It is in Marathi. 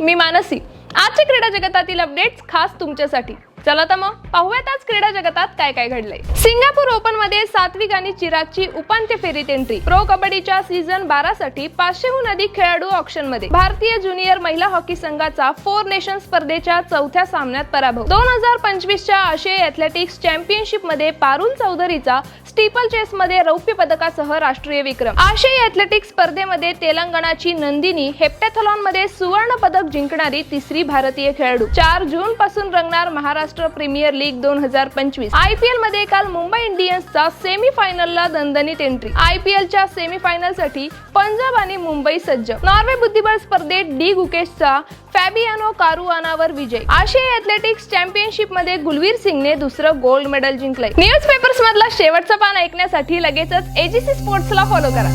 मी मानसी. आजच्या क्रीडा जगतातील अपडेट्स खास तुमच्यासाठी. चला तर मग पाहूयात आज क्रीडा जगतात काय काय घडलंय. सिंगापूर ओपनमध्ये सात्विक आणि चिरागची उपांत्य फेरीत एंट्री प्रो कबड्डीच्या सीझन बारा साठी पाचशेहून अधिक खेळाडू ऑप्शनमध्ये. भारतीय ज्युनियर महिला हॉकी संघाचा फोर नेशन स्पर्धेच्या चौथ्या सामन्यात पराभव. दोन हजार पंचवीसच्या आशियाई अथलेटिक्स चॅम्पियनशिपमध्ये पारुल चौधरीचा स्टीपल चेस मध्ये रौप्य पदकासह राष्ट्रीय विक्रम. आशियाई अथलेटिक्स स्पर्धेमध्ये तेलंगणाची नंदिनी हेप्टॅथलॉनमध्ये सुवर्ण पदक जिंकणारी तिसरी भारतीय खेळाडू. चार जून पासून रंगणार महाराष्ट्र प्रीमियर लीग दोन हजार पंचवीस. आय पी एलमध्ये काल मुंबई इंडियन्सचा सेमी फायनलला दणदणीत एंट्री आय पी एलच्या सेमी फायनलसाठी पंजाब आणि मुंबई सज्ज. नॉर्वे बुद्धिबळ स्पर्धेत डी गुकेशचा फॅबियानो कारुआनावर विजय. आशियाई अथलेटिक्स चॅम्पियनशिपमध्ये गुलवीर सिंगने दुसरं गोल्ड मेडल जिंकलंय. न्यूज पेपर्स मधला शेवटचा पान ऐकण्यासाठी लगेचच एजीसी स्पोर्ट्सला फॉलो करा.